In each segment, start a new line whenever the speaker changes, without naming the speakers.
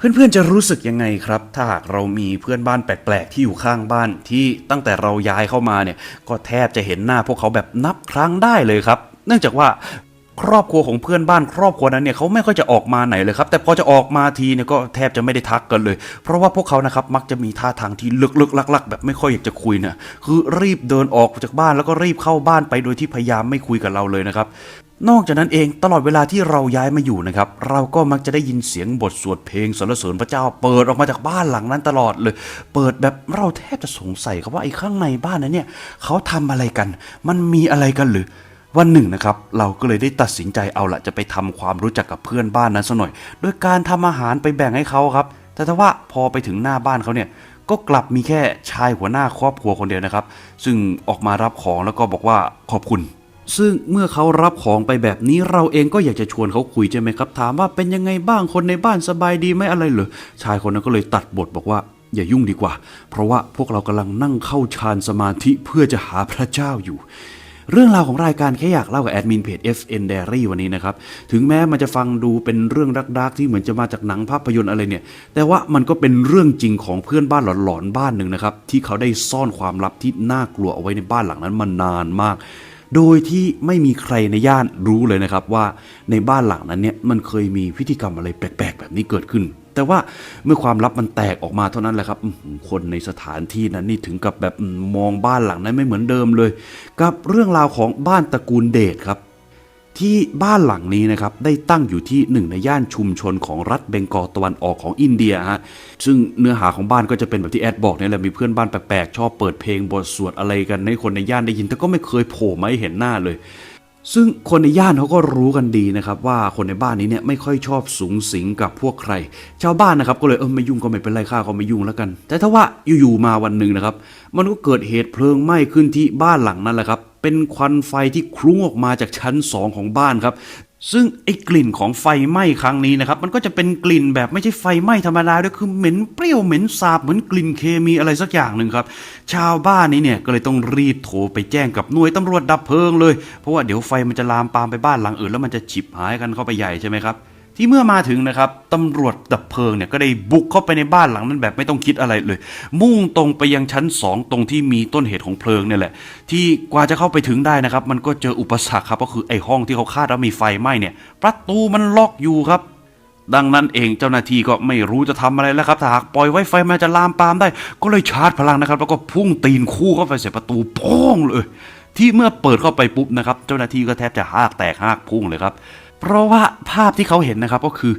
เพื่อนๆจะรู้สึกยังไงครับ ถ้าหากเรามีเพื่อนบ้านแปลกๆที่อยู่ข้างบ้านที่ตั้งแต่เราย้ายเข้ามาเนี่ย ก็แทบจะเห็นหน้าพวกเขาแบบนับครั้งได้เลยครับ เนื่องจากว่าครอบครัวของเพื่อนบ้านครอบครัวนั้นเนี่ยเขาไม่ค่อยจะออกมาไหนเลยครับ แต่พอจะออกมาทีเนี่ยก็แทบจะไม่ได้ทักกันเลย เพราะว่าพวกเขานะครับมักจะมีท่าทางที่ลึกๆลัก ๆ แบบไม่ค่อยอยากจะคุยเนี่ยคือรีบเดินออกจากบ้านแล้วก็รีบเข้าบ้านไปโดยที่พยายามไม่คุยกับเราเลยนะครับ นอกจากนั้นเองตลอดเวลาที่เราย้ายมาอยู่นะครับ เราก็มักจะได้ยินเสียงบทสวดเพลงสรรเสริญพระเจ้า เปิดออกมาจากบ้านหลังนั้นตลอดเลย เปิดแบบเราแทบจะสงสัยครับว่าไอ้ข้างในบ้านนั้นเนี่ยเขาทำอะไรกัน มันมีอะไรกันหรือวันหนึ่งนะครับเราก็เลยได้ตัดสินใจเอาละจะไปทำความรู้จักกับเพื่อนบ้านนั้นซะหน่อย โดยการทำอาหารไปแบ่งให้เขาครับ แต่ถ้าว่าพอไปถึงหน้าบ้านเขาเนี่ยก็กลับมีแค่ชายหัวหน้าครอบครัวคนเดียวนะครับ ซึ่งออกมารับของแล้วก็บอกว่าขอบคุณ ซึ่งเมื่อเขารับของไปแบบนี้เราเองก็อยากจะชวนเขาคุยใช่ไหมครับ ถามว่าเป็นยังไงบ้างคนในบ้านสบายดีไหมอะไรเหรอชายคนนั้นก็เลยตัดบทบอกว่าอย่ายุ่งดีกว่า เพราะว่าพวกเรากำลังนั่งเข้าฌานสมาธิเพื่อจะหาพระเจ้าอยู่ เรื่องราวของรายการแค่อยากเล่ากับแอดมินเพจ FN Diary วันนี้นะครับ ถึงแม้มันจะฟังดูเป็นเรื่องรักๆ ที่เหมือนจะมาจากหนังภาพยนตร์อะไรเนี่ย แต่ว่ามันก็เป็นเรื่องจริงของเพื่อนบ้านหลอนๆบ้านหนึ่งนะครับ ที่เขาได้ซ่อนความลับที่น่ากลัวเอาไว้ในบ้านหลังนั้นมานานมาก โดยที่ไม่มีใครในย่านรู้เลยนะครับว่าในบ้านหลังนั้นเนี่ยมันเคยมีพิธีกรรมอะไรแปลก ๆ แบบนี้เกิดขึ้น แต่ว่าเมื่อความลับมันแตกออกมาเท่านั้นแหละครับคนในสถานที่นั้นนี่ถึงกับแบบมองบ้านหลังนั้นไม่เหมือนเดิมเลย กับเรื่องราวของบ้านตระกูลเดชครับ ที่บ้านหลังนี้นะครับได้ตั้งอยู่ที่หนึ่งในย่านชุมชนของรัฐเบงกอลตะวันออกของอินเดียฮะซึ่งเนื้อหาของบ้านก็จะเป็นแบบที่แอดบอกนี่แหละมีเพื่อนบ้านแปลกๆชอบเปิดเพลงบทสวดอะไรกันให้คนในย่านได้ยิน แต่ก็ไม่เคยโผล่มาให้เห็นหน้าเลยซึ่งคนในย่านเขาก็รู้กันดีนะครับ ว่าคนในบ้านนี้เนี่ยไม่ค่อยชอบสูงสิงกับพวกใคร ชาวบ้านนะครับก็เลยเออไม่ยุ่งก็ไม่เป็นไรข้าก็ไม่ยุ่งแล้วกัน แต่ถ้าว่าอยู่ๆมาวันหนึ่งนะครับ มันก็เกิดเหตุเพลิงไหม้ขึ้นที่บ้านหลังนั้นแหละครับ เป็นควันไฟที่คลุ้งออกมาจากชั้นสองของบ้านครับ ซึ่งไอ้กลิ่นของไฟไหม้ครั้งนี้นะครับ มันก็จะเป็นกลิ่นแบบไม่ใช่ไฟไหม้ธรรมดาด้วยคือเหม็นเปรี้ยวเหม็นสาบเหมือนกลิ่นเคมีอะไรสักอย่างหนึ่งครับ ชาวบ้านนี้เนี่ยก็เลยต้องรีบโทรไปแจ้งกับหน่วยตำรวจดับเพลิงเลย เพราะว่าเดี๋ยวไฟมันจะลามปามไปบ้านหลังอื่นแล้วมันจะฉิบหายกันเข้าไปใหญ่ใช่ไหมครับ ที่เมื่อมาถึงนะครับตำรวจดับเพลิงเนี่ยก็ได้บุกเข้าไปในบ้านหลังนั้นแบบไม่ต้องคิดอะไรเลย มุ่งตรงไปยังชั้นสองตรงที่มีต้นเหตุของเพลิงเนี่ยแหละ ที่กว่าจะเข้าไปถึงได้นะครับ มันก็เจออุปสรรคครับก็คือไอ้ห้องที่เขาคาดว่ามีไฟไหม้เนี่ย ประตูมันล็อกอยู่ครับ ดังนั้นเองเจ้าหน้าที่ก็ไม่รู้จะทำอะไรแล้วครับถ้าหากปล่อยไว้ไฟมันจะลามปามได้ ก็เลยชาร์จพลังนะครับ แล้วก็พุ่งตีนคู่เข้าไปใส่ประตูโป้งเลย ที่เมื่อเปิดเข้าไปปุ๊บนะครับ เจ้าหน้าที่ก็แทบจะหากแตกหากพุ่งเลยครับ เพราะว่าภาพที่เขาเห็นนะครับก็คือ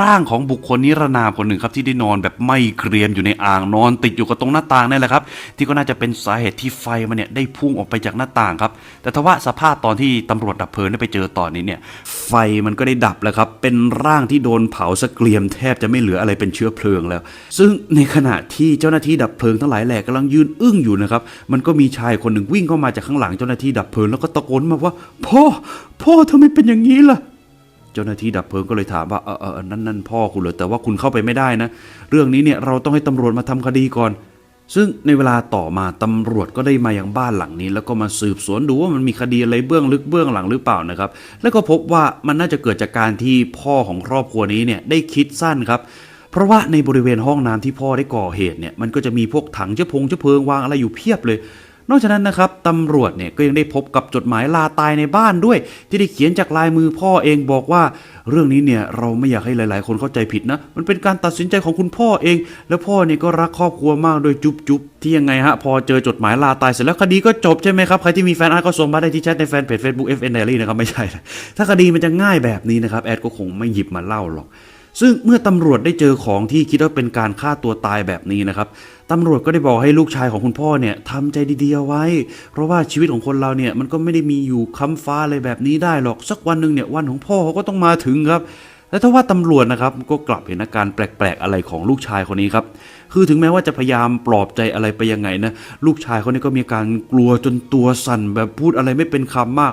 ร่างของบุคคลนิรนามคนหนึ่งครับที่ได้นอนแบบไม่เกรียมอยู่ในอ่างนอน ติดอยู่กับตรงหน้าต่างนี่แหละครับที่ก็น่าจะเป็นสาเหตุที่ไฟมันเนี่ยได้พุ่งออกไปจากหน้าต่างครับแต่ทว่าสภาพตอนที่ตำรวจดับเพลิงได้ไปเจอตอนนี้เนี่ยไฟมันก็ได้ดับแล้วครับเป็นร่างที่โดนเผาสเกรียมแทบจะไม่เหลืออะไรเป็นเชื้อเพลิงแล้ว ซึ่งในขณะที่เจ้าหน้าที่ดับเพลิงทั้งหลายแหล่กำลังยืนอึ้งอยู่นะครับมันก็มีชายคนหนึ่งวิ่งเข้ามาจากข้างหลังเจ้าหน้าที่ดับเพลิงแล้วก็ตะโกนมาว่าพ่อพ่อทำไมเป็นอย่างนี้ล่ะ จ้าหน้าที่ดับเพลิงก็เลยถามว่าเออเออนั่นนั่นพ่อคุณเหรอแต่ว่าคุณเข้าไปไม่ได้นะ เรื่องนี้เนี่ยเราต้องให้ตำรวจมาทำคดีก่อน ซึ่งในเวลาต่อมาตำรวจก็ได้มายังบ้านหลังนี้ แล้วก็มาสืบสวนดูว่ามันมีคดีอะไรเบื้องลึกเบื้องหลังหรือเปล่านะครับ แล้วก็พบว่ามันน่าจะเกิดจากการที่พ่อของครอบครัวนี้เนี่ยได้คิดสั้นครับเพราะว่าในบริเวณห้องน้ำที่พ่อได้ก่อเหตุเนี่ยมันก็จะมีพวกถังเชื้อพงเชื้อเพลิงวางอะไรอยู่เพียบเลย นอกจากนั้นนะครับตำรวจเนี่ยก็ยังได้พบกับจดหมายลาตายในบ้านด้วย ที่ได้เขียนจากลายมือพ่อเองบอกว่า เรื่องนี้เนี่ยเราไม่อยากให้หลาย ๆ คนเข้าใจผิดนะ มันเป็นการตัดสินใจของคุณพ่อเอง แล้วพ่อเนี่ยก็รักครอบครัวมากโดยจุ๊บจุ๊บที่ยังไงฮะพอเจอจดหมายลาตายเสร็จแล้วคดีก็จบใช่ไหมครับใครที่มีแฟนอาร์ตก็ส่งมาได้ที่แชทในแฟนเพจ Facebook FN Diary นะครับไม่ใช่ ถ้าคดีมันจะง่ายแบบนี้นะครับแอดก็คงไม่หยิบมาเล่าหรอก ซึ่งเมื่อตำรวจได้เจอของที่คิดว่าเป็นการฆ่าตัวตายแบบนี้นะครับตำรวจก็ได้บอกให้ลูกชายของคุณพ่อเนี่ยทำใจดีๆเอาไว้ เพราะว่าชีวิตของคนเราเนี่ยมันก็ไม่ได้มีอยู่ค้ำฟ้าอะไรแบบนี้ได้หรอกสักวันหนึ่งเนี่ยวันของพ่อเขาก็ต้องมาถึงครับและถ้าว่าตำรวจนะครับก็กลับเห็นอาการแปลกๆอะไรของลูกชายคนนี้ครับคือถึงแม้ว่าจะพยายามปลอบใจอะไรไปยังไงนะลูกชายเขาเนี่ยก็มีการกลัวจนตัวสั่นแบบพูดอะไรไม่เป็นคำมาก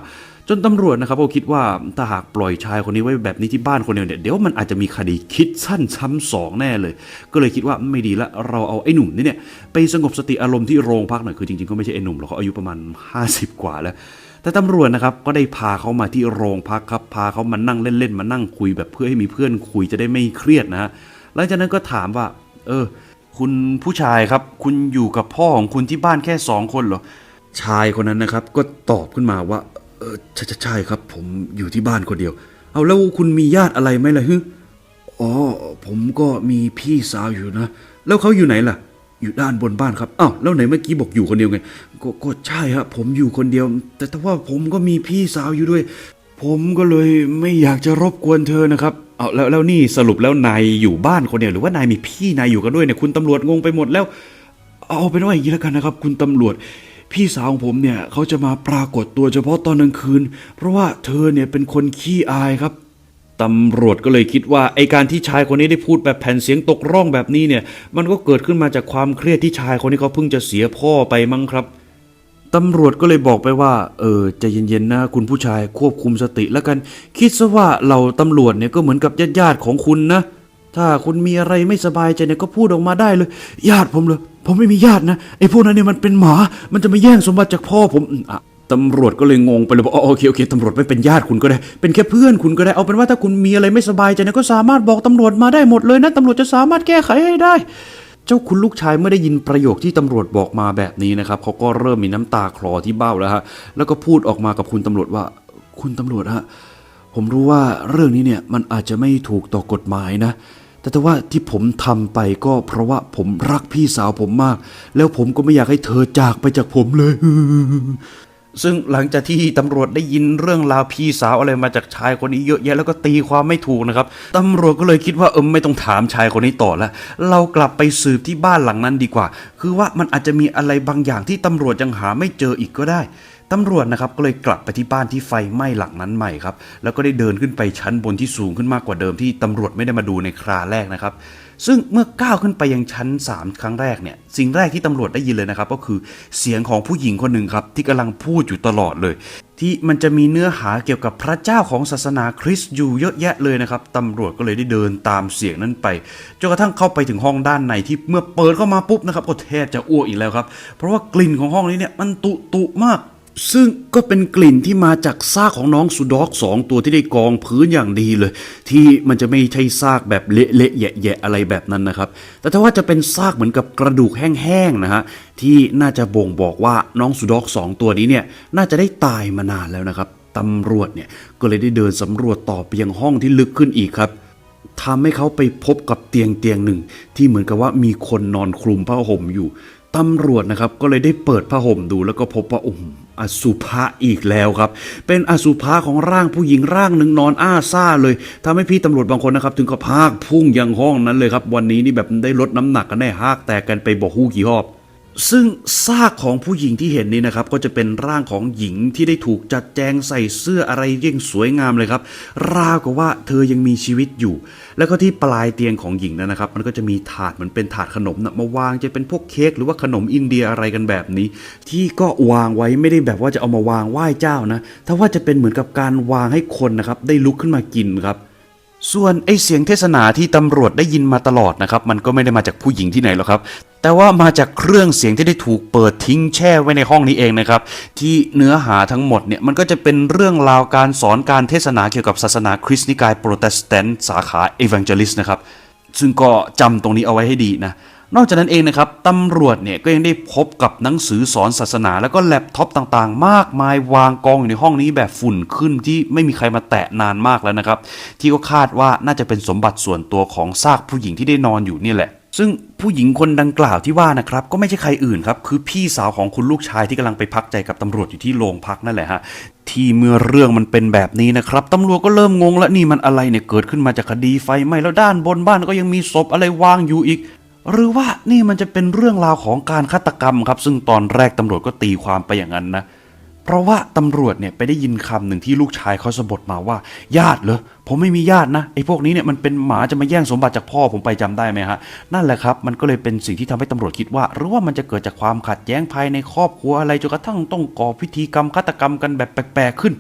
จนตำรวจนะครับก็คิดว่าถ้าหากปล่อยชายคนนี้ไว้แบบนี้ที่บ้านคนเดียวเนี่ยเดี๋ยวมันอาจจะมีคดีคิดสั้นซ้ำสองแน่เลย ก็เลยคิดว่าไม่ดีละเราเอาไอ้หนุ่มนี่เนี่ยไปสงบสติอารมณ์ที่โรงพักหน่อยคือจริงๆก็ไม่ใช่ไอ้หนุ่มหรอกเขาอายุประมาณ 50 กว่าแล้วแต่ตำรวจนะครับก็ได้พาเขามาที่โรงพักครับพาเขามานั่งเล่นๆมานั่งคุยแบบเพื่อให้มีเพื่อนคุยจะได้ไม่เครียดนะฮะหลังจากนั้นก็ถามว่า เออ คุณผู้ชายครับ คุณอยู่กับพ่อของคุณที่บ้านแค่สองคนเหรอชายคนนั้นนะครับ ก็ตอบขึ้นมาว่า เออใช่ใช่ครับ ผมอยู่ที่บ้านคนเดียว เอาแล้วคุณมีญาติอะไรไหมล่ะฮึอ๋อผมก็มีพี่สาวอยู่นะ แล้วเขาอยู่ไหนล่ะ อยู่ด้านบนบ้านครับอ้าวแล้วไหนเมื่อกี้บอกอยู่คนเดียวไงก็ก็ใช่ฮะผมอยู่คนเดียว แต่แต่ว่าผมก็มีพี่สาวอยู่ด้วย ผมก็เลยไม่อยากจะรบกวนเธอนะครับเอาแล้วแล้วนี่สรุปแล้วนายอยู่บ้านคนเดียวหรือว่านายมีพี่นายอยู่กันด้วยเนี่ยคุณตำรวจงงไปหมดแล้ว เอาเป็นว่าอย่างนี้แล้วกันนะครับ คุณตำรวจ พี่สาวของผมเนี่ยเขาจะมาปรากฏตัวเฉพาะตอนกลางคืน เพราะว่าเธอเนี่ยเป็นคนขี้อายครับตำรวจก็เลยคิดว่าไอการที่ชายคนนี้ได้พูดแบบแผ่นเสียงตกร่องแบบนี้เนี่ย มันก็เกิดขึ้นมาจากความเครียดที่ชายคนนี้เขาเพิ่งจะเสียพ่อไปมั้งครับตำรวจก็เลยบอกไปว่า เออใจเย็นๆนะคุณผู้ชายควบคุมสติแล้วกัน คิดซะว่าเราตำรวจเนี่ยก็เหมือนกับญาติๆของคุณนะ ถ้าคุณมีอะไรไม่สบายใจเนี่ยก็พูดออกมาได้เลย ญาติผมเหรอ ผมไม่มีญาตินะไอ้พวกนั้นเนี่ยมันเป็นหมา มันจะมาแย่งสมบัติจากพ่อผมอะตำรวจก็เลยงงไปเลยบอกอ๋อโอเคโอเคตำรวจไม่เป็นญาติคุณก็ได้ เป็นแค่เพื่อนคุณก็ได้เอาเป็นว่าถ้าคุณมีอะไรไม่สบายใจเนี่ยก็สามารถบอกตำรวจมาได้หมดเลยนะตำรวจจะสามารถแก้ไขให้ได้ เจ้าคุณลูกชายเมื่อได้ยินประโยคที่ตำรวจบอกมาแบบนี้นะครับเขาก็เริ่มมีน้ำตาคลอที่เบ้าแล้วฮะแล้วก็พูดออกมากับคุณตำรวจว่า คุณตำรวจฮะผมรู้ว่าเรื่องนี้เนี่ยมันอาจจะไม่ถูกต่อกฎหมายนะ แต่แต่ว่าที่ผมทำไปก็เพราะว่าผมรักพี่สาวผมมาก แล้วผมก็ไม่อยากให้เธอจากไปจากผมเลย ซึ่งหลังจากที่ตำรวจได้ยินเรื่องราวพี่สาวอะไรมาจากชายคนนี้เยอะแยะแล้วก็ตีความไม่ถูกนะครับตำรวจก็เลยคิดว่าเออไม่ต้องถามชายคนนี้ต่อแล้วเรากลับไปสืบที่บ้านหลังนั้นดีกว่า คือว่ามันอาจจะมีอะไรบางอย่างที่ตำรวจยังหาไม่เจออีกก็ได้ ตำรวจนะครับก็เลยกลับไปที่บ้านที่ไฟไหม้หลังนั้นใหม่ครับ แล้วก็ได้เดินขึ้นไปชั้นบนที่สูงขึ้นมากกว่าเดิมที่ตำรวจไม่ได้มาดูในคราแรกนะครับ ซึ่งเมื่อก้าวขึ้นไปยังชั้น 3 ครั้งแรกเนี่ย สิ่งแรกที่ตำรวจได้ยินเลยนะครับ ก็คือเสียงของผู้หญิงคนหนึ่งครับที่กำลังพูดอยู่ตลอดเลย ที่มันจะมีเนื้อหาเกี่ยวกับพระเจ้าของศาสนาคริสต์อยู่เยอะแยะเลยนะครับตำรวจก็เลยได้เดินตามเสียงนั้นไปจนกระทั่งเข้าไปถึงห้องด้านในที่เมื่อเปิดเข้ามาปุ๊บนะครับก็แทบจะอ้วกอีกแล้วครับ เพราะว่ากลิ่นของห้องนี้เนี่ยมันตุตุมาก ซึ่งก็เป็นกลิ่นที่มาจากซากของน้องสุดอกสองตัวที่ได้กองพื้นอย่างดีเลย ที่มันจะไม่ใช่ซากแบบเละๆแยะๆอะไรแบบนั้นนะครับ แต่ถ้าว่าจะเป็นซากเหมือนกับกระดูกแห้งๆนะฮะที่น่าจะบ่งบอกว่าน้องสุดอกสองตัวนี้เนี่ยน่าจะได้ตายมานานแล้วนะครับตำรวจเนี่ยก็เลยได้เดินสำรวจต่อไปยังห้องที่ลึกขึ้นอีกครับทำให้เขาไปพบกับเตียงเตียงหนึ่ง ที่เหมือนกับว่ามีคนนอนคลุมผ้าห่มอยู่ตำรวจนะครับก็เลยได้เปิดผ้าห่มดูแล้วก็พบว่าโอ้โอสุภะอีกแล้วครับ เป็นอสุภะของร่างผู้หญิงร่างหนึ่งนอนอ้าซ่าเลยทำให้พี่ตำรวจบางคนนะครับ ถึงกับพากพุ่งยังห้องนั้นเลยครับ วันนี้นี่แบบได้ลดน้ำหนักกันแน่หากแตกกันไปบอกฮู้กี่หอบ ซึ่งซากของผู้หญิงที่เห็นนี้นะครับ ก็จะเป็นร่างของหญิงที่ได้ถูกจัดแจงใส่เสื้ออะไรยิ่งสวยงามเลยครับ ราวกับว่าเธอยังมีชีวิตอยู่ แล้วก็ที่ปลายเตียงของหญิงนั้นนะครับ มันก็จะมีถาดเหมือนเป็นถาดขนมนะมาวางจะเป็นพวกเค้กหรือว่าขนมอินเดียอะไรกันแบบนี้ ที่ก็วางไว้ไม่ได้แบบว่าจะเอามาวางไหว้เจ้านะถ้าว่าจะเป็นเหมือนกับการวางให้คนนะครับ ได้ลุกขึ้นมากินครับส่วนไอเสียงเทศนาที่ตำรวจได้ยินมาตลอดนะครับ มันก็ไม่ได้มาจากผู้หญิงที่ไหนหรอกครับ แต่ว่ามาจากเครื่องเสียงที่ได้ถูกเปิดทิ้งแช่ไว้ในห้องนี้เองนะครับ ที่เนื้อหาทั้งหมดเนี่ยมันก็จะเป็นเรื่องราวการสอนการเทศนาเกี่ยวกับศาสนาคริสต์นิกายโปรเตสแตนต์สาขาเอวังเจลิสนะครับ ซึ่งก็จำตรงนี้เอาไว้ให้ดีนะนอกจากนั้นเองนะครับตำรวจเนี่ยก็ยังได้พบกับหนังสือสอนศาสนา แล้วก็แล็ปท็อปต่างๆ มากมายวางกองอยู่ในห้องนี้แบบฝุ่นขึ้นที่ไม่มีใครมาแตะนานมากแล้วนะครับ ที่ก็คาดว่าน่าจะเป็นสมบัติส่วนตัวของซากผู้หญิงที่ได้นอนอยู่นี่แหละ ซึ่งผู้หญิงคนดังกล่าวที่ว่านะครับก็ไม่ใช่ใครอื่นครับ คือพี่สาวของคุณลูกชายที่กำลังไปพักใจกับตำรวจอยู่ที่โรงพักนั่นแหละฮะที่เมื่อเรื่องมันเป็นแบบนี้นะครับตำรวจก็เริ่มงงแล้วนี่มันอะไรเนี่ยเกิดขึ้นมาจากคดีไฟไหม้แล้วด้านบนบ้านก็ยังมีศพอะไรวางอยู่อีก หรือว่านี่มันจะเป็นเรื่องราวของการฆาตกรรมครับ ซึ่งตอนแรกตำรวจก็ตีความไปอย่างนั้นนะ เพราะว่าตำรวจเนี่ยไปได้ยินคำหนึ่งที่ลูกชายเขาสะบดมาว่า ญาติเหรอผมไม่มีญาตินะไอ้พวกนี้เนี่ยมันเป็นหมาจะมาแย่งสมบัติจากพ่อผมไปจำได้ไหมฮะนั่นแหละครับ มันก็เลยเป็นสิ่งที่ทำให้ตำรวจคิดว่า หรือว่ามันจะเกิดจากความขัดแย้งภายในครอบครัวอะไรจนกระทั่งต้องก่อพิธีกรรมฆาตกรรมกันแบบแปลกๆขึ้น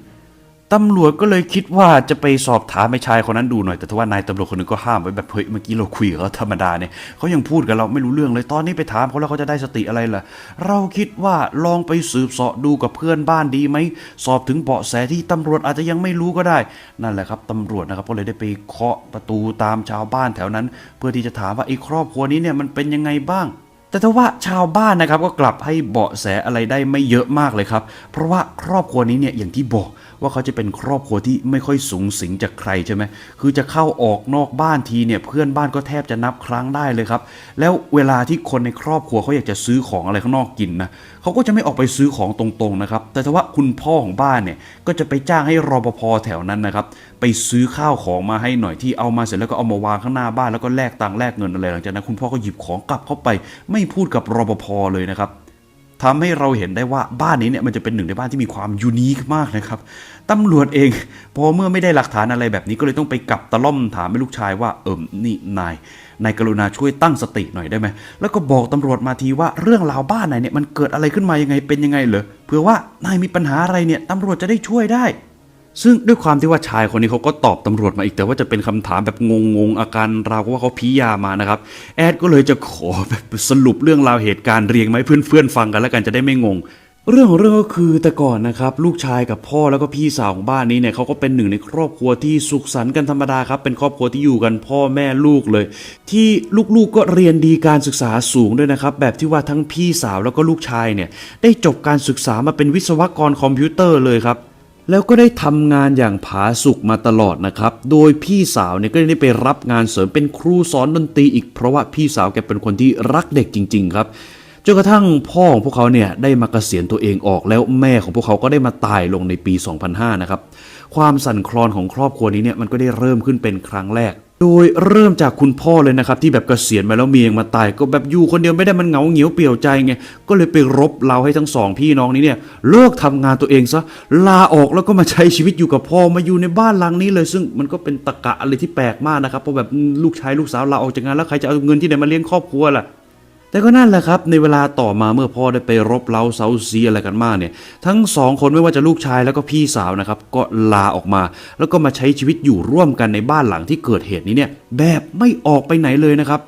ตำรวจก็เลยคิดว่าจะไปสอบถามไอ้ชายคนนั้นดูหน่อย แต่ทว่านายตำรวจคนนึงก็ห้ามไว้แบบเฮ้ยเมื่อกี้เราคุยกับเขาธรรมดาเนี่ยเขายังพูดกับเราไม่รู้เรื่องเลยตอนนี้ไปถามเขาแล้วเขาจะได้สติอะไรล่ะ เราคิดว่าลองไปสืบเสาะดูกับเพื่อนบ้านดีไหมสอบถึงเบาะแสที่ตำรวจอาจจะยังไม่รู้ก็ได้ นั่นแหละครับตำรวจนะครับก็เลยได้ไปเคาะประตูตามชาวบ้านแถวนั้น เพื่อที่จะถามว่าไอ้ครอบครัวนี้เนี่ยมันเป็นยังไงบ้างแต่ถ้าว่าชาวบ้านนะครับก็กลับให้เบาะแสอะไรได้ไม่เยอะมากเลยครับ เพราะว่าครอบครัวนี้เนี่ยอย่างที่บอกว่าเขาจะเป็นครอบครัวที่ไม่ค่อยสูงสิงจากใครใช่ไหมคือจะเข้าออกนอกบ้านทีเนี่ยเพื่อนบ้านก็แทบจะนับครั้งได้เลยครับ แล้วเวลาที่คนในครอบครัวเขาอยากจะซื้อของอะไรข้างนอกกินนะเขาก็จะไม่ออกไปซื้อของตรงๆนะครับ แต่ถ้าว่าคุณพ่อของบ้านเนี่ยก็จะไปจ้างให้รปภแถวนั้นนะครับ ไปซื้อข้าวของมาให้หน่อยที่เอามาเสร็จแล้วก็เอามาวางข้างหน้าบ้านแล้วก็แลกตังค์แลกเงินอะไรหลังจากนั้นคุณพ่อก็หยิบของกลับเข้าไป ไม่พูดกับรปภเลยนะครับ ทำให้เราเห็นได้ว่าบ้านนี้เนี่ยมันจะเป็นหนึ่งในบ้านที่มีความยูนิคมากนะครับตำรวจเองพอเมื่อไม่ได้หลักฐานอะไรแบบนี้ก็เลยต้องไปกลับตะล่อมถามให้ลูกชายว่าเอิมนี่นายนายกรุณาช่วยตั้งสติหน่อยได้ไหมแล้วก็บอกตำรวจมาทีว่าเรื่องราวบ้านไหนเนี่ยมันเกิดอะไรขึ้นมายังไงเป็นยังไงเหรอเผื่อว่านายมีปัญหาอะไรเนี่ยตำรวจจะได้ช่วยได้ ซึ่งด้วยความที่ว่าชายคนนี้เขาก็ตอบตำรวจมาอีกแต่ว่าจะเป็นคำถามแบบงงๆอาการราวกับว่าเขาพียามานะครับ แอดก็เลยจะขอแบบสรุปเรื่องราวเหตุการณ์เรียงมาให้เพื่อนๆฟังกันแล้วกันจะได้ไม่งงเรื่องของเรื่องก็คือแต่ก่อนนะครับลูกชายกับพ่อแล้วก็พี่สาวของบ้านนี้เนี่ยเขาก็เป็นหนึ่งในครอบครัวที่สุขสันต์กันธรรมดาครับเป็นครอบครัวที่อยู่กันพ่อแม่ลูกเลย ที่ลูกๆก็เรียนดีการศึกษาสูงด้วยนะครับแบบที่ว่าทั้งพี่สาวแล้วก็ลูกชายเนี่ยได้จบการศึกษามาเป็นวิศวกรคอมพิวเตอร์เลยครับ แล้วก็ได้ทำงานอย่างผาสุกมาตลอดนะครับ โดยพี่สาวเนี่ยก็ได้ไปรับงานเสริมเป็นครูสอนดนตรีอีกเพราะว่าพี่สาวแกเป็นคนที่รักเด็กจริง ๆ ครับจนกระทั่งพ่อของพวกเขาเนี่ยได้มาเกษียณตัวเองออกแล้วแม่ของพวกเขาก็ได้มาตายลงในปี 2005 นะครับ ความสั่นคลอนของครอบครัวนี้เนี่ยมันก็ได้เริ่มขึ้นเป็นครั้งแรก โดยเริ่มจากคุณพ่อเลยนะครับ ที่แบบเกษียณมาแล้วเมียงมาตายก็แบบอยู่คนเดียวไม่ได้มันเหงาเหงียวเปลี่ยวใจไงก็เลยไปรบเราให้ทั้งสองพี่น้องนี้เนี่ยเลิกทำงานตัวเองซะลาออกแล้วก็มาใช้ชีวิตอยู่กับพ่อมาอยู่ในบ้านหลังนี้เลย ซึ่งมันก็เป็นตะกะอะไรที่แปลกมากนะครับเพราะแบบลูกชายลูกสาวลาออกจากงานแล้วใครจะเอาเงินที่ไหนมาเลี้ยงครอบครัวล่ะ แต่ก็นั่นแหละครับ ในเวลาต่อมาเมื่อพ่อได้ไปรบเล้าเซาซีอะไรกันมากเนี่ย ทั้งสองคนไม่ว่าจะลูกชายแล้วก็พี่สาวนะครับ ก็ลาออกมา แล้วก็มาใช้ชีวิตอยู่ร่วมกันในบ้านหลังที่เกิดเหตุนี้เนี่ย แบบไม่ออกไปไหนเลยนะครับ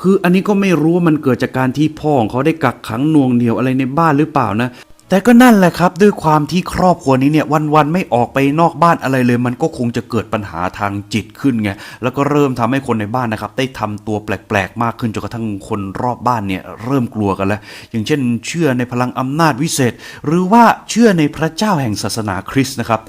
คืออันนี้ก็ไม่รู้ว่ามันเกิดจากการที่พ่อของเขาได้กักขังนวงเหนียวอะไรในบ้านหรือเปล่านะ แต่ก็นั่นแหละครับ ด้วยความที่ครอบครัวนี้เนี่ยวันๆไม่ออกไปนอกบ้านอะไรเลย มันก็คงจะเกิดปัญหาทางจิตขึ้นไงแล้วก็เริ่มทำให้คนในบ้านนะครับ ได้ทำตัวแปลกๆ มากขึ้นจนกระทั่งคนรอบบ้านเนี่ยเริ่มกลัวกันแล้ว อย่างเช่น เชื่อในพลังอำนาจวิเศษ หรือว่าเชื่อในพระเจ้าแห่งศาสนาคริสต์นะครับ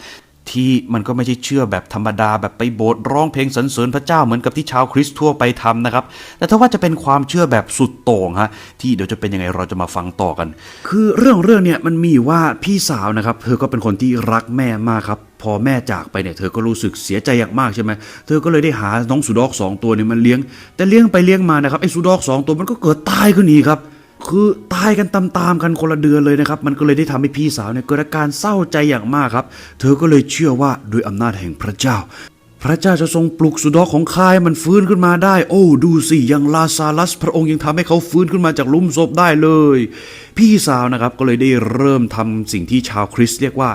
ที่มันก็ไม่ใช่เชื่อแบบธรรมดาแบบไปโบสถ์ร้องเพลงสรรเสริญพระเจ้าเหมือนกับที่ชาวคริสต์ทั่วไปทำนะครับ แต่ถ้าว่าจะเป็นความเชื่อแบบสุดโต่งฮะที่เดี๋ยวจะเป็นยังไงเราจะมาฟังต่อกัน คือเรื่องเรื่องเนี่ยมันมีว่าพี่สาวนะครับ เธอก็เป็นคนที่รักแม่มากครับพอแม่จากไปเนี่ยเธอก็รู้สึกเสียใจอย่างมากใช่ไหมเธอก็เลยได้หาน้องสุดอกสองตัวเนี่ยมันเลี้ยง แต่เลี้ยงไปเลี้ยงมานะครับไอ้สุดอกสองตัวมันก็เกิดตายขึ้นอีกครับ คือตายกันตามๆกันคนละเดือนเลยนะครับ มันก็เลยได้ทำให้พี่สาวเนี่ยเกิดอาการเศร้าใจอย่างมากครับ เธอก็เลยเชื่อว่าด้วยอำนาจแห่งพระเจ้า พระเจ้าจะทรงปลุกสุดอกของคายมันฟื้นขึ้นมาได้ โอ้ ดูสิยังลาซาลัส พระองค์ยังทำให้เขาฟื้นขึ้นมาจากหลุมศพได้เลย พี่สาวนะครับก็เลยได้เริ่มทำสิ่งที่ชาวคริสต์เรียกว่า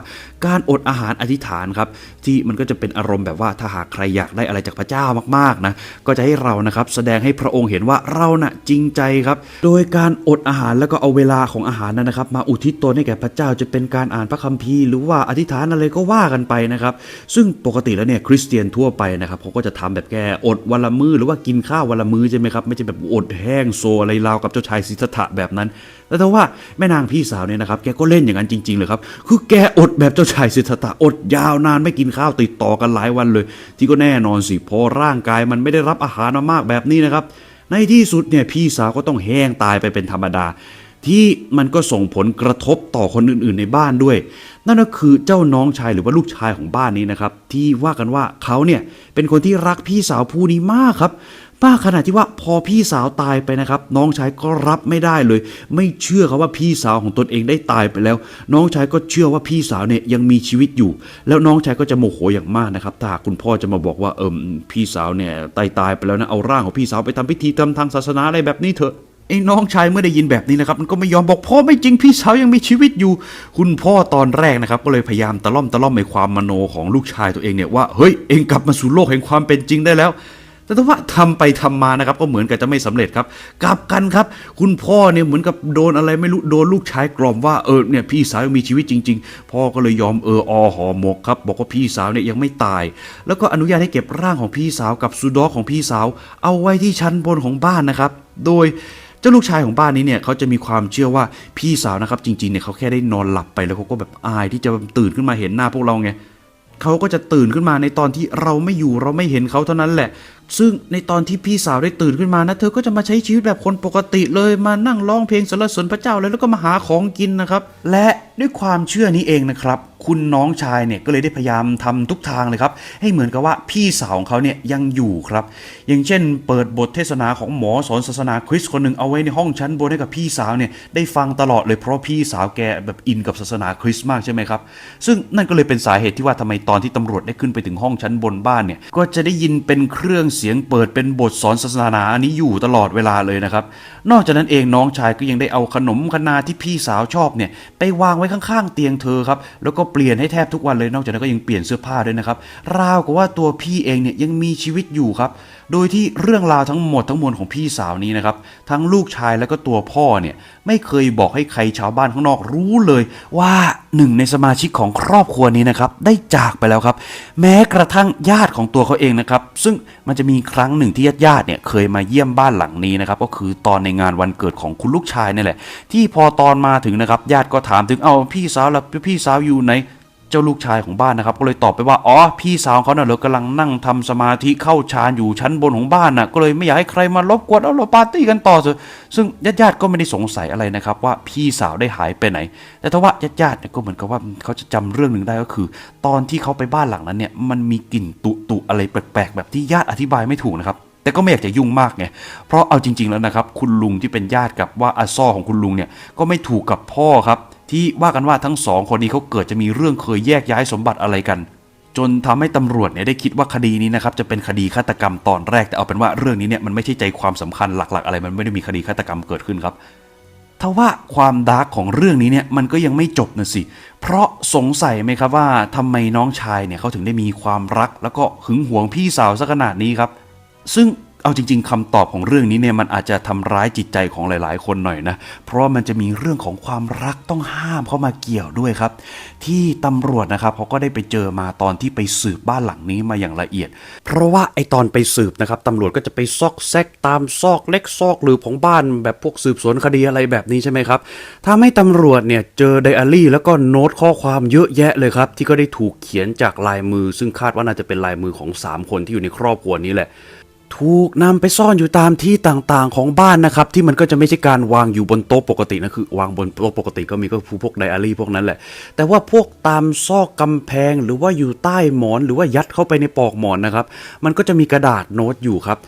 การอดอาหารอธิษฐานครับที่มันก็จะเป็นอารมณ์แบบว่าถ้าหากใครอยากได้อะไรจากพระเจ้ามากๆนะก็จะให้เรานะครับแสดงให้พระองค์เห็นว่าเราน่ะจริงใจครับ โดยการอดอาหารแล้วก็เอาเวลาของอาหารนั้นนะครับ มาอุทิศตนให้แก่พระเจ้าจะเป็นการอ่านพระคัมภีร์หรือว่าอธิษฐานอะไรก็ว่ากันไปนะครับ ซึ่งปกติแล้วเนี่ยคริสเตียนทั่วไปนะครับเขาก็จะทำแบบแกอดวันละมื้อหรือว่ากินข้าววันละมื้อใช่ไหมครับไม่ใช่แบบอดแห้งโซอะไรราวกับเจ้าชายสิทธัตถะแบบนั้น แล้วแต่ว่าแม่นางพี่สาวเนี่ยนะครับ แกก็เล่นอย่างนั้นจริงๆเลยครับ คือแกอดแบบเจ้าชายสิทธัตถะอดยาวนานไม่กินข้าวติดต่อกันหลายวันเลย ที่ก็แน่นอนสิพอร่างกายมันไม่ได้รับอาหารมามากแบบนี้นะครับ ในที่สุดเนี่ยพี่สาวก็ต้องแห้งตายไปเป็นธรรมดา ที่มันก็ส่งผลกระทบต่อคนอื่นๆในบ้านด้วย นั่นก็คือเจ้าน้องชายหรือว่าลูกชายของบ้านนี้นะครับ ที่ว่ากันว่าเขาเนี่ยเป็นคนที่รักพี่สาวผู้นี้มากครับ มาขนาดที่ว่าพอพี่สาวตายไปนะครับ น้องชายก็รับไม่ได้เลย ไม่เชื่อครับว่าพี่สาวของตนเองได้ตายไปแล้ว น้องชายก็เชื่อว่าพี่สาวเนี่ยยังมีชีวิตอยู่ แล้วน้องชายก็จะโมโหอย่างมากนะครับถ้าคุณพ่อจะมาบอกว่าเอิมพี่สาวเนี่ยตายตายไปแล้วนะเอาร่างของพี่สาวไปทำพิธีทำทางศาสนาอะไรแบบนี้เถอะไอ้น้องชายเมื่อได้ยินแบบนี้นะครับมันก็ไม่ยอมบอกพ่อไม่จริงพี่สาวยังมีชีวิตอยู่ คุณพ่อตอนแรกนะครับก็เลยพยายามตะล่อมตะล่อมในความมโนของลูกชายตัวเองเนี่ยว่าเฮ้ยเองกลับมาสู่โลกแห่งความเป็นจริงได้แล้ว แต่ถ้าว่าทำไปทำมานะครับก็เหมือนกับจะไม่สำเร็จครับ กลับกันครับ คุณพ่อเนี่ยเหมือนกับโดนอะไรไม่รู้โดนลูกชายกล่อมว่าเออเนี่ยพี่สาวมีชีวิตจริง ๆ พ่อก็เลยยอมเอออหอหมกครับ บอกว่าพี่สาวเนี่ยยังไม่ตาย แล้วก็อนุญาตให้เก็บร่างของพี่สาวกับซูดอของพี่สาว เอาไว้ที่ชั้นบนของบ้านนะครับ โดยเจ้าลูกชายของบ้านนี้เนี่ยเขาจะมีความเชื่อว่าพี่สาวนะครับจริงๆเนี่ยเขาแค่ได้นอนหลับไปแล้วเขาก็แบบอายที่จะตื่นขึ้นมาเห็นหน้าพวกเราไงเขาก็จะตื่นขึ้นมาในตอนที่เราไม่อยู่เราไม่เห็นเขาเท่านั้นแหละ ซึ่งในตอนที่พี่สาวได้ตื่นขึ้นมานะ เธอก็จะมาใช้ชีวิตแบบคนปกติเลยมานั่งร้องเพลงสรรเสริญพระเจ้าเลยแล้วก็มาหาของกินนะครับ และด้วยความเชื่อนี้เองนะครับ คุณน้องชายเนี่ยก็เลยได้พยายามทำทุกทางเลยครับ ให้เหมือนกับว่าพี่สาวของเขาเนี่ยยังอยู่ครับ อย่างเช่น เปิดบทเทศนาของหมอสอนศาสนาคริสต์คนหนึ่งเอาไว้ในห้องชั้นบนให้กับพี่สาวเนี่ยได้ฟังตลอดเลยเพราะพี่สาวแกแบบอินกับศาสนาคริสต์มากใช่ไหมครับ ซึ่งนั่นก็เลยเป็นสาเหตุที่ว่าทำไมตอนที่ตำรวจได้ขึ้นไปถึงห้องชั้นบนบ้านเนี่ยก็จะได้ยินเป็นเครื่องเสียงเปิดเป็นบทสอนศาสนาอันนี้อยู่ตลอดเวลาเลยนะครับ นอกจากนั้นเองน้องชายก็ยังได้เอาขนมคนาที่พี่สาวชอบเนี่ยไปวางไว้ข้างๆ เตียงเธอครับแล้วก็เปลี่ยนให้แทบทุกวันเลยนอกจากนั้นก็ยังเปลี่ยนเสื้อผ้าด้วยนะครับราวกับว่าตัวพี่เองเนี่ยยังมีชีวิตอยู่ครับ โดยที่เรื่องราวทั้งหมดทั้งมวลของพี่สาวนี้นะครับ ทั้งลูกชายแล้วก็ตัวพ่อเนี่ยไม่เคยบอกให้ใครชาวบ้านข้างนอกรู้เลยว่าหนึ่งในสมาชิกของครอบครัวนี้นะครับได้จากไปแล้วครับ แม้กระทั่งญาติของตัวเขาเองนะครับ ซึ่งมันจะมีครั้งหนึ่งที่ญาติญาติๆเนี่ยเคยมาเยี่ยมบ้านหลังนี้นะครับก็คือตอนในงานวันเกิดของคุณลูกชายนี่แหละ ที่พอตอนมาถึงนะครับญาติก็ถามถึงเอาพี่สาวแล้วพี่สาวอยู่ไหน เจ้าลูกชายของบ้านนะครับ ก็เลยตอบไปว่าอ๋อพี่สาวเขาเน่ะเรอกำลังนั่งทำสมาธิเข้าฌานอยู่ชั้นบนของบ้านน่ะก็เลยไม่อยากให้ใครมารบกวนเอาเราปาร์ตี้กันต่อเถอะซึ่งญาติญาติๆก็ไม่ได้สงสัยอะไรนะครับ ว่าพี่สาวได้หายไปไหน แต่ถ้าว่าญาติญาติๆเนี่ยก็เหมือนกับว่าเขาจะจำเรื่องหนึ่งได้ก็คือ ตอนที่เขาไปบ้านหลังนั้นเนี่ยมันมีกลิ่นตุตุๆอะไรแปลกๆแบบที่ญาติอธิบายไม่ถูกนะครับแต่ก็ไม่อยากจะยุ่งมากไง เพราะเอาจริง ๆ แล้วนะครับ คุณลุงที่เป็นญาติกับว่าอาซ่อของคุณลุงเนี่ยก็ไม่ถูกกับพ่อครับ ที่ว่ากันว่าทั้งสองคนนี้เขาเกิดจะมีเรื่องเคยแยกย้ายสมบัติอะไรกัน จนทำให้ตำรวจเนี่ยได้คิดว่าคดีนี้นะครับจะเป็นคดีฆาตกรรมตอนแรก แต่เอาเป็นว่าเรื่องนี้เนี่ยมันไม่ใช่ใจความสำคัญหลัก ๆ อะไร มันไม่ได้มีคดีฆาตกรรมเกิดขึ้นครับทว่าความดาร์กของเรื่องนี้เนี่ยมันก็ยังไม่จบนะสิ เพราะสงสัยไหมครับว่าทำไมน้องชายเนี่ยเขาถึงได้มีความรัก แล้วก็หึงหวงพี่สาวซะขนาดนี้ครับ ซึ่ง เอาจริง ๆคำตอบของเรื่องนี้เนี่ยมันอาจจะทำร้ายจิตใจของหลาย ๆ คนหน่อยนะ เพราะมันจะมีเรื่องของความรักต้องห้ามเข้ามาเกี่ยวด้วยครับ ที่ตำรวจนะครับเขาก็ได้ไปเจอมาตอนที่ไปสืบบ้านหลังนี้มาอย่างละเอียด เพราะว่าไอตอนไปสืบนะครับตำรวจก็จะไปซอกแซกตามซอกเล็กซอกหลืบของบ้านแบบพวกสืบสวนคดีอะไรแบบนี้ใช่ไหมครับทำให้ตำรวจเนี่ยเจอไดอารี่ แล้วก็โน้ตข้อความเยอะแยะเลยครับ ที่ก็ได้ถูกเขียนจากลายมือ ซึ่งคาดว่าน่าจะเป็นลายมือของ 3 คนที่อยู่ในครอบครัวนี้แหละ ถูกนำไปซ่อนอยู่ตามที่ต่างๆของบ้านนะครับ ที่มันก็จะไม่ใช่การวางอยู่บนโต๊ะปกตินะคือ วางบนโต๊ะปกติก็มีก็พวกไดอารี่พวกนั้นแหละ แต่ว่าพวกตามซอกกำแพงหรือว่าอยู่ใต้หมอนหรือว่ายัดเข้าไปในปลอกหมอนนะครับ มันก็จะมีกระดาษโน้ตอยู่ครับ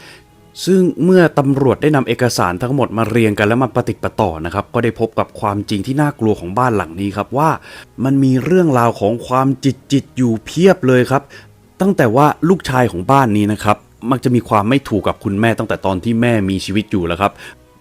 ซึ่งเมื่อตำรวจได้นำเอกสารทั้งหมดมาเรียงกันแล้วมาปฏิดประต่อนะครับ ก็ได้พบกับความจริงที่น่ากลัวของบ้านหลังนี้ครับว่ามันมีเรื่องราวของความจิตจิตอยู่เพียบเลยครับ ตั้งแต่ว่าลูกชายของบ้านนี้นะครับ มักจะมีความไม่ถูกกับคุณแม่ตั้งแต่ตอนที่แม่มีชีวิตอยู่แล้วครับ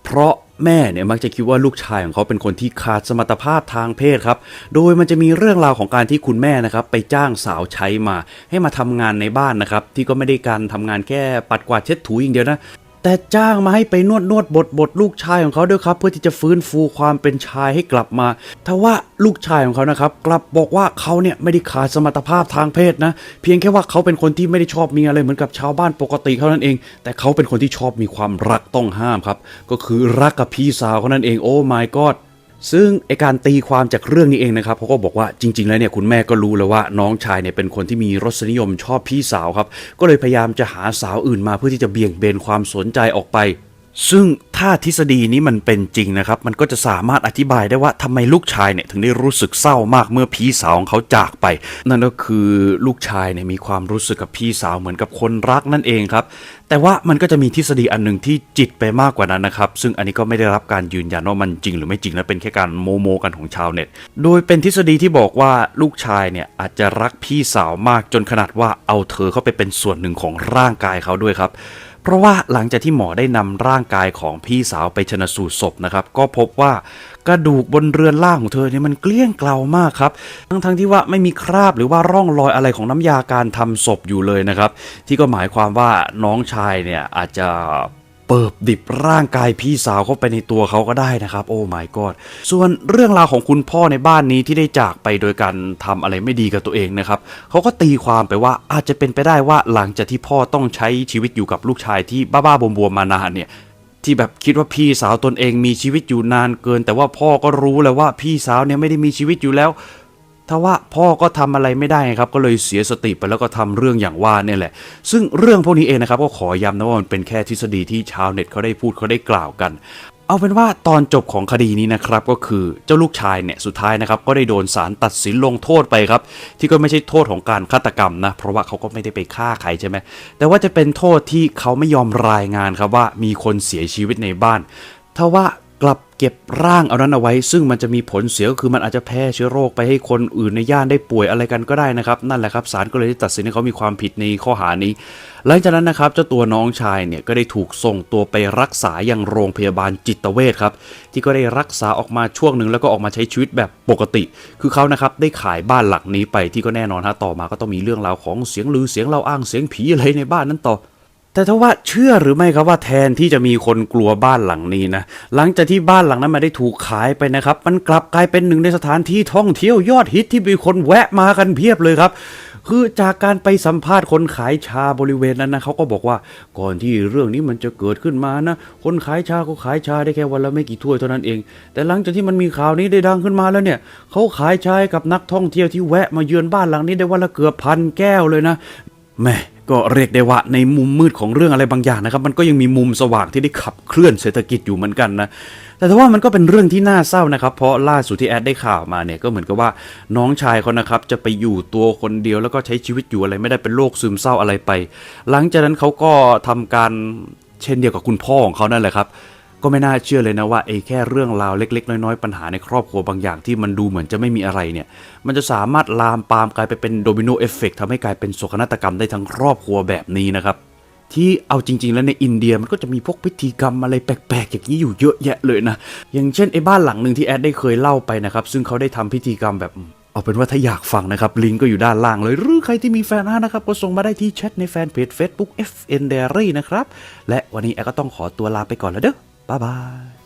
เพราะแม่เนี่ยมักจะคิดว่าลูกชายของเขาเป็นคนที่ขาดสมรรถภาพทางเพศครับ โดยมันจะมีเรื่องราวของการที่คุณแม่นะครับไปจ้างสาวใช้มา ให้มาทำงานในบ้านนะครับ ที่ก็ไม่ได้การทำงานแค่ปัดกวาดเช็ดถูอย่างเดียวนะ แต่จ้างมาให้ไปนวดนวดบทบทลูกชายของเขาด้วยครับ เพื่อที่จะฟื้นฟูความเป็นชายให้กลับมาทว่าลูกชายของเขานะครับ กลับบอกว่าเขาเนี่ยไม่ได้ขาดสมรรถภาพทางเพศนะ เพียงแค่ว่าเขาเป็นคนที่ไม่ได้ชอบมีอะไรเหมือนกับชาวบ้านปกติเท่านั้นเอง แต่เขาเป็นคนที่ชอบมีความรักต้องห้ามครับ ก็คือรักกับพี่สาวเขานั่นเองโอ้ my god ซึ่งไอการตีความจากเรื่องนี้เองนะครับเขาก็บอกว่าจริง ๆ แล้วเนี่ยคุณแม่ก็รู้แล้วว่าน้องชายเนี่ยเป็นคนที่มีรสนิยมชอบพี่สาวครับ ก็เลยพยายามจะหาสาวอื่นมาเพื่อที่จะเบี่ยงเบนความสนใจออกไป ซึ่งถ้าทฤษฎีนี้มันเป็นจริงนะครับ มันก็จะสามารถอธิบายได้ว่าทำไมลูกชายเนี่ยถึงได้รู้สึกเศร้ามากเมื่อพี่สาวของเขาจากไป นั่นก็คือลูกชายเนี่ยมีความรู้สึกกับพี่สาวเหมือนกับคนรักนั่นเองครับ แต่ว่ามันก็จะมีทฤษฎีอันหนึ่งที่จิตไปมากกว่านั้นนะครับ ซึ่งอันนี้ก็ไม่ได้รับการยืนยันว่ามันจริง หรือไม่จริงและเป็นแค่การโมโมกันของชาวเน็ต โดยเป็นทฤษฎีที่บอกว่าลูกชายเนี่ยอาจจะรักพี่สาวมากจนขนาดว่าเอาเธอเข้าไปเป็นส่วนหนึ่งของร่างกายเขาด้วยครับ เพราะว่าหลังจากที่หมอได้นำร่างกายของพี่สาวไปชนะสูตรศพนะครับ ก็พบว่ากระดูกบนเรือนร่างของเธอเนี่ยมันเกลี้ยงเกลามากครับ ทั้งทั้งที่ว่าไม่มีคราบหรือว่าร่องรอยอะไรของน้ำยาการทำศพอยู่เลยนะครับ ที่ก็หมายความว่าน้องชายเนี่ยอาจจะ เปิบดิบร่างกายพี่สาวเข้าไปในตัวเขาก็ได้นะครับ โอ้ my god ส่วนเรื่องราวของคุณพ่อในบ้านนี้ที่ได้จากไปโดยการทำอะไรไม่ดีกับตัวเองนะครับเขาก็ตีความไปว่าอาจจะเป็นไปได้ว่าหลังจากที่พ่อต้องใช้ชีวิตอยู่กับลูกชายที่บ้าๆบวมๆมานานเนี่ยที่แบบคิดว่าพี่สาวตนเองมีชีวิตอยู่นานเกิน แต่ว่าพ่อก็รู้แล้วว่าพี่สาวเนี่ยไม่ได้มีชีวิตอยู่แล้ว ทว่าพ่อก็ทำอะไรไม่ได้ครับก็เลยเสียสติไปแล้วก็ทำเรื่องอย่างว่าเนี่ยแหละ ซึ่งเรื่องพวกนี้เองนะครับก็ขอย้ำนะว่ามันเป็นแค่ทฤษฎีที่ชาวเน็ตเขาได้พูดเขาได้กล่าวกันเอาเป็นว่าตอนจบของคดีนี้นะครับก็คือเจ้าลูกชายเนี่ยสุดท้ายนะครับก็ได้โดนศาลตัดสินลงโทษไปครับ ที่ก็ไม่ใช่โทษของการฆาตกรรมนะเพราะว่าเขาก็ไม่ได้ไปฆ่าใครใช่ไหมแต่ว่าจะเป็นโทษที่เขาไม่ยอมรายงานครับว่ามีคนเสียชีวิตในบ้านถ้าว่า เก็บร่างเอานั้นเอาไว้ ซึ่งมันจะมีผลเสียก็คือมันอาจจะแพร่เชื้อโรคไปให้คนอื่นในย่านได้ป่วยอะไรกันก็ได้นะครับ นั่นแหละครับศาลก็เลยได้ตัดสินให้เขามีความผิดในข้อหานี้ หลังจากนั้นนะครับเจ้าตัวน้องชายเนี่ยก็ได้ถูกส่งตัวไปรักษาอยังโรงพยาบาลจิตเวชครับที่ก็ได้รักษาออกมาช่วงหนึ่งแล้วก็ออกมาใช้ชีวิตแบบปกติ คือเขานะครับได้ขายบ้านหลังนี้ไปที่ก็แน่นอนฮะต่อมาก็ต้องมีเรื่องราวของเสียงลือเสียงเล่าอ้างเสียงผีอะไรในบ้านนั้นต่อ แต่ถ้าว่าเชื่อหรือไม่ครับว่าแทนที่จะมีคนกลัวบ้านหลังนี้นะหลังจากที่บ้านหลังนั้นมาได้ถูกขายไปนะครับ มันกลับกลายเป็นหนึ่งในสถานที่ท่องเที่ยวยอดฮิตที่มีคนแวะมากันเพียบเลยครับคือจากการไปสัมภาษณ์คนขายชาบริเวณนั้นนะเขาก็บอกว่าก่อนที่เรื่องนี้มันจะเกิดขึ้นมานะ คนขายชาก็ขายชาได้แค่วันละไม่กี่ถ้วยเท่านั้นเอง แต่หลังจากที่มันมีข่าวนี้ได้ดังขึ้นมาแล้วเนี่ยเขาขายชากับนักท่องเที่ยวที่แวะมาเยือนบ้านหลังนี้ได้วันละเกือบพันแก้วเลยนะแม่ ก็เรียกได้ว่าในมุมมืดของเรื่องอะไรบางอย่างนะครับ มันก็ยังมีมุมสว่างที่ได้ขับเคลื่อนเศรษฐกิจอยู่เหมือนกันนะแต่ถ้าว่ามันก็เป็นเรื่องที่น่าเศร้านะครับ เพราะล่าสุดที่แอดได้ข่าวมาเนี่ยก็เหมือนกับว่าน้องชายเขานะครับจะไปอยู่ตัวคนเดียวแล้วก็ใช้ชีวิตอยู่อะไรไม่ได้เป็นโรคซึมเศร้าอะไรไป หลังจากนั้นเขาก็ทำการเช่นเดียวกับคุณพ่อของเขานั่นแหละครับ ก็ไม่น่าเชื่อเลยนะว่าไอ้แค่เรื่องราวเล็ก ๆ น้อยๆปัญหาในครอบครัวบางอย่างที่มันดูเหมือนจะไม่มีอะไรเนี่ย มันจะสามารถลามปามกลายไปเป็นโดมิโนเอฟเฟกทำให้กลายเป็นโศกนาฏกรรมได้ทั้งครอบครัวแบบนี้นะครับ ที่เอาจริง ๆ แล้วในอินเดียมันก็จะมีพวกพิธีกรรมอะไรแปลกๆอย่างนี้อยู่เยอะแยะเลยนะ อย่างเช่นไอ้บ้านหลังหนึ่งที่แอดได้เคยเล่าไปนะครับ ซึ่งเขาได้ทำพิธีกรรมแบบเอาเป็นว่าถ้าอยากฟังนะครับ ลิงก์ก็อยู่ด้านล่างเลย หรือใครที่มีแฟนนะครับ ก็ส่งมาได้ที่แชทในแฟนเพจ Facebook FN Diary นะครับ และวันนี้แอดก็ต้องขอตัวลาไปก่อนแล้วเด้อ บ๊ายบาย